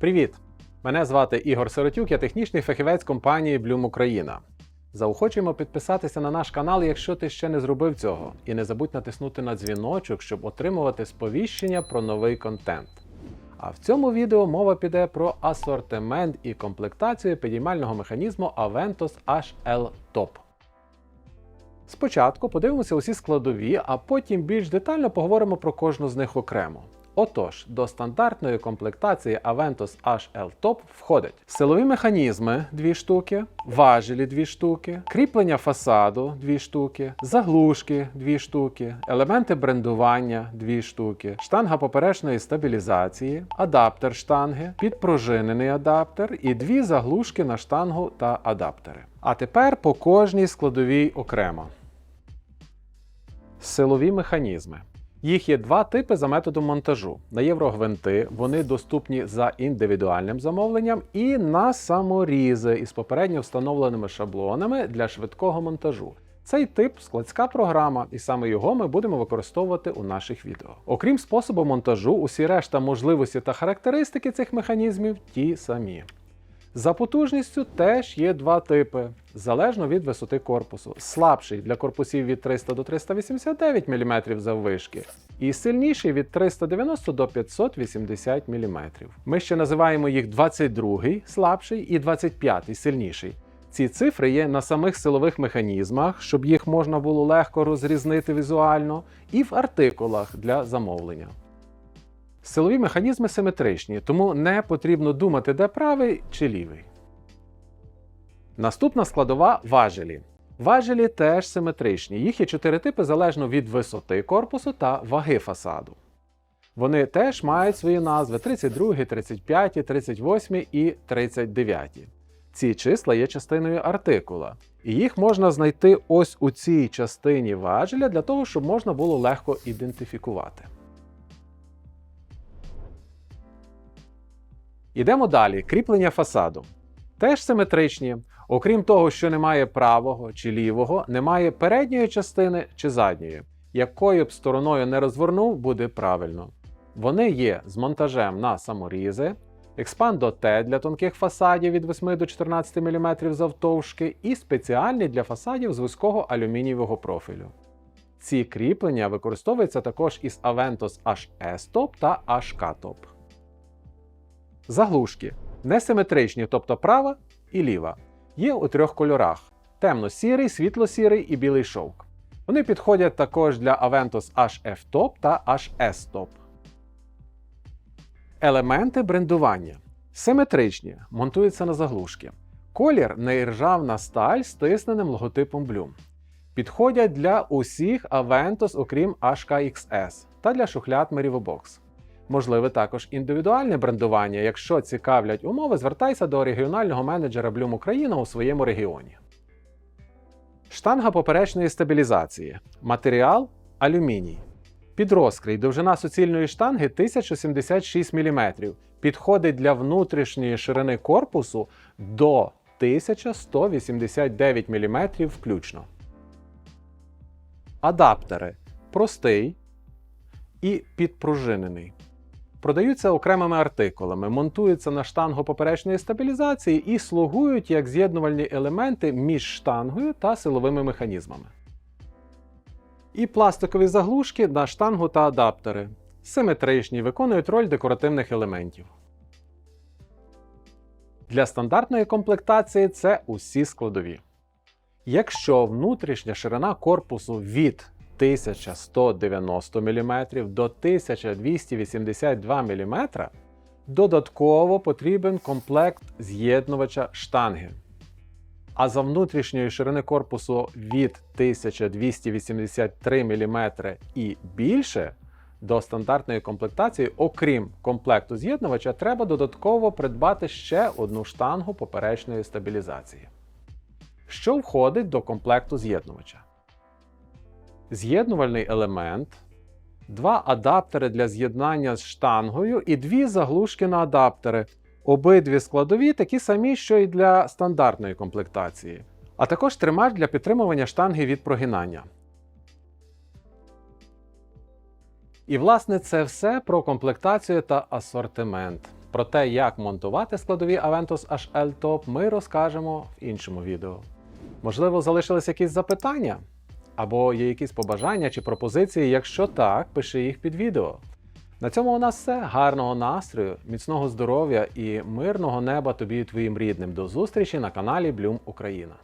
Привіт! Мене звати Ігор Сиротюк, я технічний фахівець компанії Bloom Україна. Заохочуємо підписатися на наш канал, якщо ти ще не зробив цього, і не забудь натиснути на дзвіночок, щоб отримувати сповіщення про новий контент. А в цьому відео мова піде про асортимент і комплектацію підіймального механізму Aventus HL Top. Спочатку подивимося усі складові, а потім більш детально поговоримо про кожну з них окремо. Отож, до стандартної комплектації Aventus HL Top входять силові механізми 2 штуки, важелі 2 штуки, кріплення фасаду 2 штуки, заглушки 2 штуки, елементи брендування 2 штуки, штанга поперечної стабілізації, адаптер штанги, підпружинений адаптер і дві заглушки на штангу та адаптери. А тепер по кожній складовій окремо. Силові механізми. Їх є два типи за методом монтажу. На єврогвинти вони доступні за індивідуальним замовленням і на саморізи із попередньо встановленими шаблонами для швидкого монтажу. Цей тип складська програма, і саме його ми будемо використовувати у наших відео. Окрім способу монтажу, усі решта можливості та характеристики цих механізмів ті самі. За потужністю теж є два типи, залежно від висоти корпусу. Слабший для корпусів від 300 до 389 мм заввишки, і сильніший від 390 до 580 мм. Ми ще називаємо їх 22 слабший і 25 сильніший. Ці цифри є на самих силових механізмах, щоб їх можна було легко розрізнити візуально, і в артикулах для замовлення. Силові механізми симетричні, тому не потрібно думати, де правий чи лівий. Наступна складова важелі. Важелі теж симетричні. Їх є чотири типи залежно від висоти корпусу та ваги фасаду. Вони теж мають свої назви 32, 35, 38 і 39. Ці числа є частиною артикула, і їх можна знайти ось у цій частині важеля для того, щоб можна було легко ідентифікувати. Ідемо далі. Кріплення фасаду. Теж симетричні. Окрім того, що немає правого чи лівого, немає передньої частини чи задньої. Якою б стороною не розвернув, буде правильно. Вони є з монтажем на саморізи, експандо Т для тонких фасадів від 8 до 14 мм завтовшки і спеціальні для фасадів з вузького алюмінієвого профілю. Ці кріплення використовуються також із Aventus HS Top та HK Top. Заглушки несиметричні, тобто права і ліва. Є у трьох кольорах: темно-сірий, світло-сірий і білий шовк. Вони підходять також для Aventus HF Top та HS Top. Елементи брендування симетричні, монтуються на заглушки. Колір нержавна сталь з тисненим логотипом Bloom. Підходять для усіх Aventus, окрім HKXS та для шухляд Merivobox. Можливе також індивідуальне брендування. Якщо цікавлять умови, звертайся до регіонального менеджера Bloom Україна у своєму регіоні. Штанга поперечної стабілізації. Матеріал алюміній. Підрозкрій довжина суцільної штанги 1076 мм. Підходить для внутрішньої ширини корпусу до 1189 мм включно. Адаптери простий і підпружинений. Продаються окремими артикулами, монтуються на штангу поперечної стабілізації і слугують як з'єднувальні елементи між штангою та силовими механізмами. І пластикові заглушки на штангу та адаптери. Симетричні, виконують роль декоративних елементів. Для стандартної комплектації це усі складові. Якщо внутрішня ширина корпусу від 1190 мм до 1282 мм, додатково потрібен комплект з'єднувача штанги. А за внутрішньої ширини корпусу від 1283 мм і більше до стандартної комплектації, окрім комплекту з'єднувача, треба додатково придбати ще одну штангу поперечної стабілізації. Що входить до комплекту з'єднувача? З'єднувальний елемент, два адаптери для з'єднання з штангою і дві заглушки на адаптери. Обидві складові такі самі, що й для стандартної комплектації, а також тримач для підтримування штанги від прогинання. І власне це все про комплектацію та асортимент. Про те, як монтувати складові Aventus HL Top, ми розкажемо в іншому відео. Можливо, залишились якісь запитання? Або є якісь побажання чи пропозиції? Якщо так, пиши їх під відео. На цьому у нас все. Гарного настрою, міцного здоров'я і мирного неба тобі і твоїм рідним. До зустрічі на каналі Блюм Україна.